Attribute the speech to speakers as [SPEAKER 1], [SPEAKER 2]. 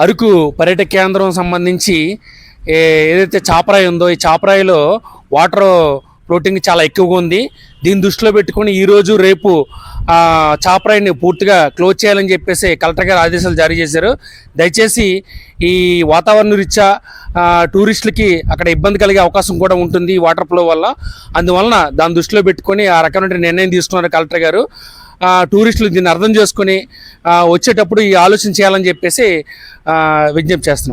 [SPEAKER 1] అరకు పర్యటక కేంద్రం సంబంధించి ఏ- ఏదైతే చాపరాయి ఉందో ఈ చాపరాయిలో వాటర్ ఫ్లోటింగ్ చాలా ఎక్కువగా ఉంది. దీన్ని దృష్టిలో పెట్టుకుని ఈరోజు రేపు చాపరాయిని పూర్తిగా క్లోజ్ చేయాలని చెప్పేసి కలెక్టర్ గారు ఆదేశాలు జారీ చేశారు. దయచేసి ఈ వాతావరణ రీత్యా టూరిస్టులకి అక్కడ ఇబ్బంది కలిగే అవకాశం కూడా ఉంటుంది వాటర్ ఫ్లో వల్ల. అందువలన దాన్ని దృష్టిలో పెట్టుకొని ఆ రకమైన నిర్ణయం తీసుకున్నారు కలెక్టర్ గారు. టూరిస్టులు దీన్ని అర్థం చేసుకొని వచ్చేటప్పుడు ఈ ఆలోచన చేయాలని చెప్పేసి విజ్ఞప్తి చేస్తున్నాం